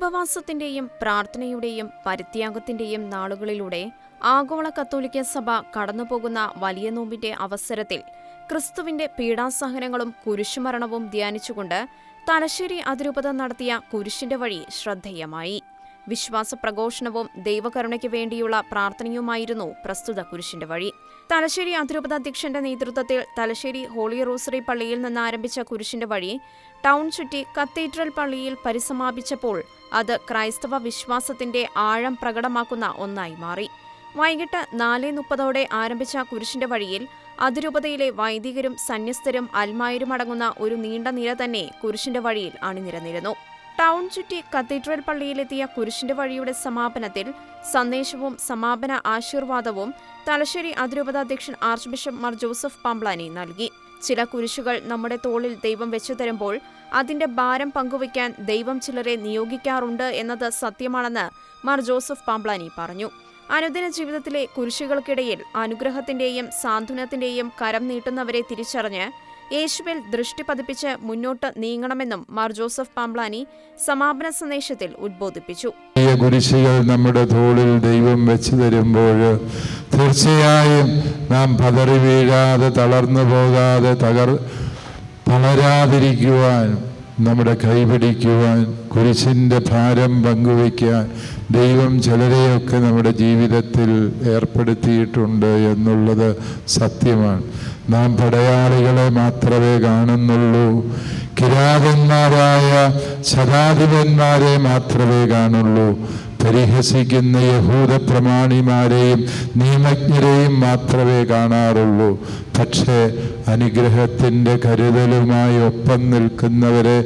ഉപവാസത്തിന്റെയും പ്രാർത്ഥനയുടെയും പരിത്യാഗത്തിന്റെയും നാളുകളിലൂടെ ആഗോള കത്തോലിക്ക സഭ കടന്നുപോകുന്ന വലിയ നോമ്പിന്റെ അവസരത്തിൽ ക്രിസ്തുവിന്റെ പീഡാസഹനങ്ങളും കുരിശുമരണവും ധ്യാനിച്ചുകൊണ്ട് തലശ്ശേരി അതിരൂപത നടത്തിയ കുരിശിന്റെ വഴി ശ്രദ്ധേയമായി. വിശ്വാസ പ്രഘോഷണവും ദൈവകരുണയ്ക്ക് വേണ്ടിയുള്ള പ്രാർത്ഥനയുമായിരുന്നു പ്രസ്തുത കുരിശിന്റെ വഴി. തലശ്ശേരി അതിരൂപത അധ്യക്ഷന്റെ നേതൃത്വത്തിൽ തലശ്ശേരി ഹോളി റോസറി പള്ളിയിൽ നിന്ന് ആരംഭിച്ച കുരിശിന്റെ വഴി ടൗൺ ചുറ്റി കത്തീഡ്രൽ പള്ളിയിൽ പരിസമാപിച്ചപ്പോൾ അത് ക്രൈസ്തവ വിശ്വാസത്തിന്റെ ആഴം പ്രകടമാക്കുന്ന ഒന്നായി മാറി. വൈകിട്ട് നാല് മുപ്പതോടെ ആരംഭിച്ച കുരിശിന്റെ വഴിയിൽ അതിരൂപതയിലെ വൈദികരും സന്യസ്തരും അൽമായരും അടങ്ങുന്ന ഒരു നീണ്ട നിര തന്നെ കുരിശിന്റെ വഴിയിൽ അണിനിരന്നിരുന്നു. ടൗൺ ചുറ്റി കത്തീഡ്രൽ പള്ളിയിലെത്തിയ കുരിശിന്റെ വഴിയുടെ സമാപനത്തിൽ സന്ദേശവും സമാപന ആശീർവാദവും തലശ്ശേരി അതിരൂപതാധ്യക്ഷൻ archbishop Mar Joseph Pamplany നൽകി. ചില കുരിശുകൾ നമ്മുടെ തോളിൽ ദൈവം വെച്ചു തരുമ്പോൾ അതിന്റെ ഭാരം പങ്കുവയ്ക്കാൻ ദൈവം ചിലരെ നിയോഗിക്കാറുണ്ട് എന്നത് സത്യമാണെന്ന് മാർ ജോസഫ് പാംബ്ലാനി പറഞ്ഞു. അനുദിന ജീവിതത്തിലെ കുരിശുകൾക്കിടയിൽ അനുഗ്രഹത്തിന്റെയും സാന്ത്വനത്തിന്റെയും കരം നീട്ടുന്നവരെ തിരിച്ചറിഞ്ഞ് യേശുവിൽ ദൃഷ്ടി പതിപ്പിച്ച് മുന്നോട്ട് നീങ്ങണമെന്നും മാർ ജോസഫ് പാംബ്ലാനി സമാപന സന്ദേശത്തിൽ ഉദ്ബോധിപ്പിച്ചു കുരിശികൾ നമ്മുടെ തോളിൽ ദൈവം വെച്ച് തരുമ്പോൾ തീർച്ചയായും നാം പതറി വീഴാതെ തളർന്നു പോകാതെ തകർ തളരാതിരിക്കുവാൻ നമ്മുടെ കൈപിടിക്കുവാൻ കുരിശിന്റെ ഭാരം പങ്കുവയ്ക്കാൻ ദൈവം ചിലരെയൊക്കെ നമ്മുടെ ജീവിതത്തിൽ ഏർപ്പെടുത്തിയിട്ടുണ്ട് എന്നുള്ളത് സത്യമാണ്. നാം പടയാളികളെ മാത്രമേ കാണുന്നുള്ളൂ. കിരാതന്മാരായ ശതാധിപന്മാരെ മാത്രമേ കാണുള്ളൂ. പരിഹസിക്കുന്ന യഹൂദ പ്രമാണിമാരെയും നിയമജ്ഞരെയും മാത്രമേ കാണാറുള്ളൂ. പക്ഷേ അനുഗ്രഹത്തിന്റെ കരുതലുമായി ഒപ്പം നിൽക്കുന്നവരെ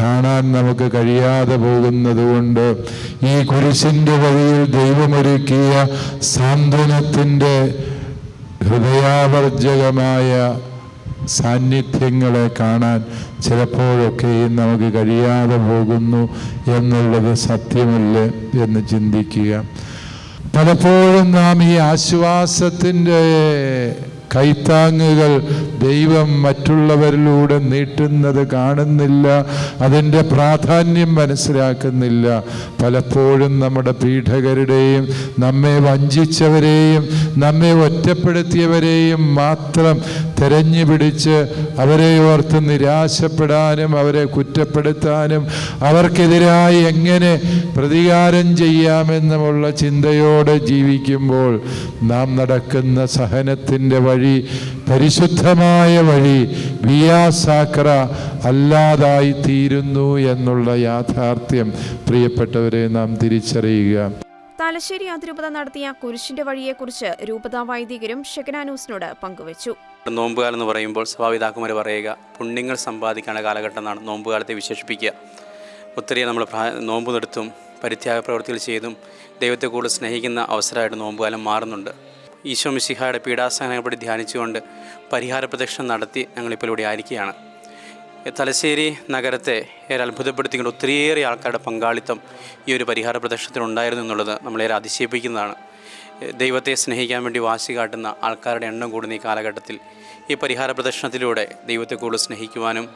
കാണാൻ നമുക്ക് കഴിയാതെ പോകുന്നതുകൊണ്ട് ഈ കുരിശിന്റെ വഴിയിൽ ദൈവമൊരുക്കിയ സാന്ത്വനത്തിന്റെ ഹൃദയാവർജകമായ സാന്നിധ്യങ്ങളെ കാണാൻ ചിലപ്പോഴൊക്കെയും നമുക്ക് കഴിയാതെ പോകുന്നു എന്നുള്ളത് സത്യമല്ലേ എന്ന് ചിന്തിക്കുക. പലപ്പോഴും നാം ഈ ആശ്വാസത്തിന്റെ കൈത്താങ്ങുകൾ ദൈവം മറ്റുള്ളവരിലൂടെ നീട്ടുന്നത് കാണുന്നില്ല അതിന്റെ പ്രാധാന്യം മനസ്സിലാക്കുന്നില്ല. പലപ്പോഴും നമ്മുടെ പീഠകരുടെയും നമ്മെ വഞ്ചിച്ചവരെയും നമ്മെ ഒറ്റപ്പെടുത്തിയവരെയും മാത്രം തിരഞ്ഞു പിടിച്ച് അവരെ ഓർത്ത് നിരാശപ്പെടാനും അവരെ കുറ്റപ്പെടുത്താനും അവർക്കെതിരായി എങ്ങനെ പ്രതികാരം ചെയ്യാമെന്നുമുള്ള ചിന്തയോടെ ജീവിക്കുമ്പോൾ നാം നടക്കുന്ന സഹനത്തിന്റെ വഴി പരിശുദ്ധമായ വഴി വിയാസാക്ര അല്ലാതായി തീരുന്നു എന്നുള്ള യാഥാർത്ഥ്യം. പ്രിയപ്പെട്ടവരെ നാം തിരിച്ചറിയുക. തലശ്ശേരി അതിരൂപത നടത്തിയ കുരിശിന്റെ വഴിയെക്കുറിച്ച് രൂപതാ വൈദികരും ഷെഗനാനൂസിനോട് പങ്കുവച്ചു. നോമ്പുകാലം എന്ന് പറയുമ്പോൾ സഭാപിതാക്കന്മാർ പറയുക പുണ്യങ്ങൾ സമ്പാദിക്കേണ്ട കാലഘട്ടമാണ് എന്നാണ് നോമ്പുകാലത്തെ വിശേഷിപ്പിക്കുക. ഒത്തിരി നമ്മൾ നോമ്പ് നിർത്തും പരിത്യാഗ പ്രവൃത്തികൾ ചെയ്തും ദൈവത്തെ കൂടുതൽ സ്നേഹിക്കുന്ന അവസരമായിട്ട് നോമ്പുകാലം മാറുന്നുണ്ട്. ഈശോ മിശിഹായുടെ പീഡാസഹനങ്ങളെപ്പറ്റി ധ്യാനിച്ചുകൊണ്ട് പരിഹാര പ്രദക്ഷിണം നടത്തി ഞങ്ങളിപ്പോൾ ഇവിടെ ആയിരിക്കുകയാണ്. തലശ്ശേരി നഗരത്തെ ഏറെ അത്ഭുതപ്പെടുത്തിക്കൊണ്ട് ഒത്തിരിയേറെ ആൾക്കാരുടെ പങ്കാളിത്തം ഈ ഒരു പരിഹാര പ്രദക്ഷിണത്തിനുണ്ടായിരുന്നു എന്നുള്ളത് നമ്മളേറെ അതിശയിപ്പിക്കുന്നതാണ്. ദൈവത്തെ സ്നേഹിക്കാൻ വേണ്ടി വാശി കാട്ടുന്ന ആൾക്കാരുടെ എണ്ണം കൂടുന്ന ഈ കാലഘട്ടത്തിൽ ഈ പരിഹാര പ്രദർശനത്തിലൂടെ ദൈവത്തെ കൂടുതൽ സ്നേഹിക്കുവാനും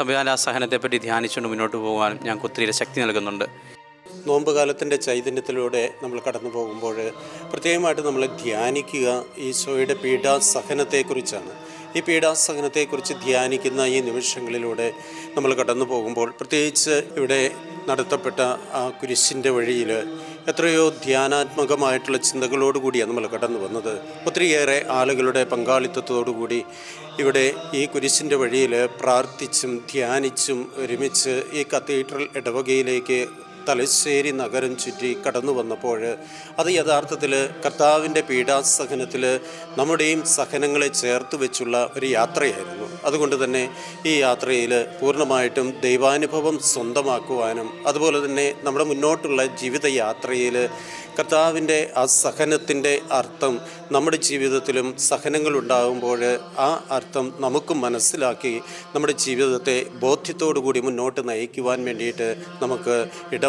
തമ്മിലാ സഹനത്തെപ്പറ്റി ധ്യാനിച്ചുകൊണ്ട് മുന്നോട്ട് പോകാനും ഞങ്ങൾക്ക് ഒത്തിരി ശക്തി നൽകുന്നുണ്ട്. നോമ്പ് കാലത്തിന്റെ ചൈതന്യത്തിലൂടെ നമ്മൾ കടന്നു പോകുമ്പോൾ പ്രത്യേകമായിട്ട് നമ്മൾ ധ്യാനിക്കുക ഈശോയുടെ പീഡാസഹനത്തെക്കുറിച്ചാണ്. ഈ പീഡാസഹനത്തെക്കുറിച്ച് ധ്യാനിക്കുന്ന ഈ നിമിഷങ്ങളിലൂടെ നമ്മൾ കടന്നു പോകുമ്പോൾ പ്രത്യേകിച്ച് ഇവിടെ നടത്തപ്പെട്ട ആ കുരിശിന്റെ വഴിയിൽ എത്രയോ ധ്യാനാത്മകമായിട്ടുള്ള ചിന്തകളോടുകൂടിയാണ് നമ്മൾ കടന്നു വന്നത്. ഒത്തിരിയേറെ ആളുകളുടെ പങ്കാളിത്തത്തോടുകൂടി ഇവിടെ ഈ കുരിശിന്റെ വഴിയിൽ പ്രാർത്ഥിച്ചും ധ്യാനിച്ചും ഒരുമിച്ച് ഈ കത്തീഡ്രൽ ഇടവകയിലേക്ക് തലശ്ശേരി നഗരം ചുറ്റി കടന്നു വന്നപ്പോൾ അത് യഥാർത്ഥത്തിൽ കർത്താവിന്റെ പീഡാസഹനത്തിൽ നമ്മുടെയും സഹനങ്ങളെ ചേർത്ത് വെച്ചുള്ള ഒരു യാത്രയായിരുന്നു. അതുകൊണ്ട് തന്നെ ഈ യാത്രയിൽ പൂർണമായിട്ടും ദൈവാനുഭവം സ്വന്തമാക്കുവാനും അതുപോലെ തന്നെ നമ്മുടെ മുന്നോട്ടുള്ള ജീവിതയാത്രയിൽ കർത്താവിന്റെ ആ സഹനത്തിന്റെ അർത്ഥം നമ്മുടെ ജീവിതത്തിലും സഹനങ്ങൾ ഉണ്ടാകുമ്പോൾ ആ അർത്ഥം നമുക്ക് മനസ്സിലാക്കി നമ്മുടെ ജീവിതത്തെ ബോധ്യത്തോടു കൂടി മുന്നോട്ട് നയിക്കുവാൻ വേണ്ടിയിട്ട് നമുക്ക്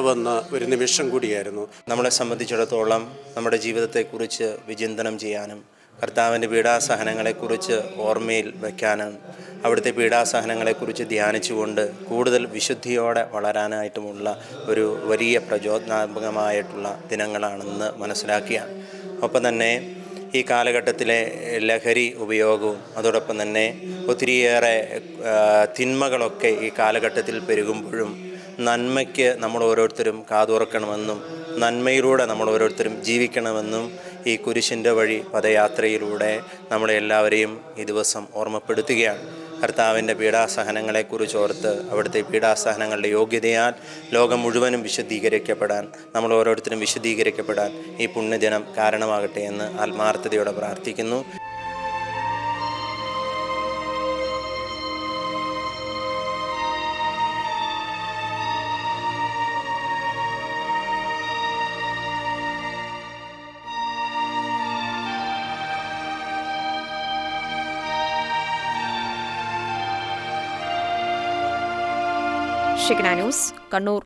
ഇടവന്ന ഒരു നിമിഷം കൂടിയായിരുന്നു. നമ്മളെ സംബന്ധിച്ചിടത്തോളം നമ്മുടെ ജീവിതത്തെക്കുറിച്ച് വിചിന്തനം ചെയ്യാനും കർത്താവിന്റെ പീഡാസഹനങ്ങളെക്കുറിച്ച് ഓർമ്മയിൽ വയ്ക്കാനും അവിടുത്തെ പീഡാസഹനങ്ങളെക്കുറിച്ച് ധ്യാനിച്ചുകൊണ്ട് കൂടുതൽ വിശുദ്ധിയോടെ വളരാനായിട്ടുമുള്ള ഒരു വലിയ പ്രചോദനാത്മകമായിട്ടുള്ള ദിനങ്ങളാണെന്ന് മനസ്സിലാക്കിയാണ്. ഒപ്പം തന്നെ ഈ കാലഘട്ടത്തിലെ ലഹരി ഉപയോഗവും അതോടൊപ്പം തന്നെ ഒത്തിരിയേറെ തിന്മകളൊക്കെ ഈ കാലഘട്ടത്തിൽ പെരുകുമ്പോഴും നന്മയ്ക്ക് നമ്മൾ ഓരോരുത്തരും കാതുറക്കണമെന്നും നന്മയിലൂടെ നമ്മൾ ഓരോരുത്തരും ജീവിക്കണമെന്നും ഈ കുരിശിന്റെ വഴി പദയാത്രയിലൂടെ നമ്മളെ എല്ലാവരെയും ഈ ദിവസം ഓർമ്മപ്പെടുത്തുകയാണ്. കർത്താവിന്റെ പീഡാസഹനങ്ങളെക്കുറിച്ച് ഓർത്ത് അവിടുത്തെ പീഡാസഹനങ്ങളുടെ യോഗ്യതയാൽ ലോകം മുഴുവനും വിശദീകരിക്കപ്പെടാൻ നമ്മൾ ഓരോരുത്തരും വിശദീകരിക്കപ്പെടാൻ ഈ പുണ്യദിനം കാരണമാകട്ടെ എന്ന് ആത്മാർത്ഥതയോടെ പ്രാർത്ഥിക്കുന്നു. ഷിഗ്ന ന്യൂസ് കണ്ണൂർ.